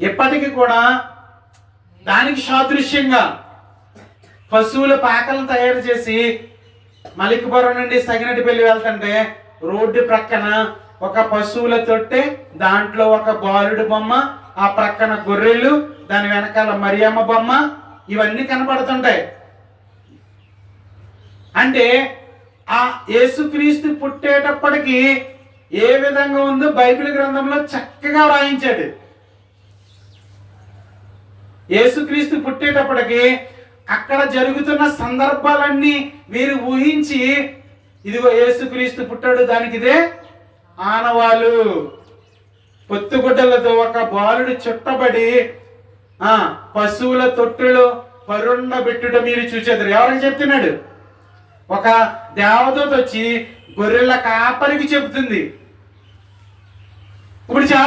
ఇప్పటికీ కూడా దానికి సాదృశ్యంగా పశువుల పాకలను తయారు చేసి మలికపురం నుండి సగినటిపల్లి వెళ్తుంటే రోడ్డు ప్రక్కన ఒక పశువుల తొట్టె దాంట్లో ఒక బాలుడు బొమ్మ ఆ ప్రక్కన గొర్రెలు దాని వెనకాల మరియమ్మ బొమ్మ ఇవన్నీ కనపడుతుంటాయి. అంటే ఆ యేసుక్రీస్తు పుట్టేటప్పటికి ఏ విధంగా ఉందో బైబిల్ గ్రంథంలో చక్కగా వ్రాయించాడు యేసుక్రీస్తు పుట్టేటప్పటికి అక్కడ జరుగుతున్న సందర్భాలన్నీ వీరు ఊహించి ఇదిగో యేసుక్రీస్తు పుట్టాడు దానికి ఇదే ఆనవాలు. పొత్తుగుడ్డలతో ఒక బాలుడు చుట్టబడి ఆ పశువుల తొట్టులో పరుండబెట్టుట మీరు చూసేద్దరు ఎవరికి చెప్తున్నాడు? ఒక దేవదూత వచ్చి గొర్రెల కాపరికి చెబుతుంది. ఇప్పుడు చాలా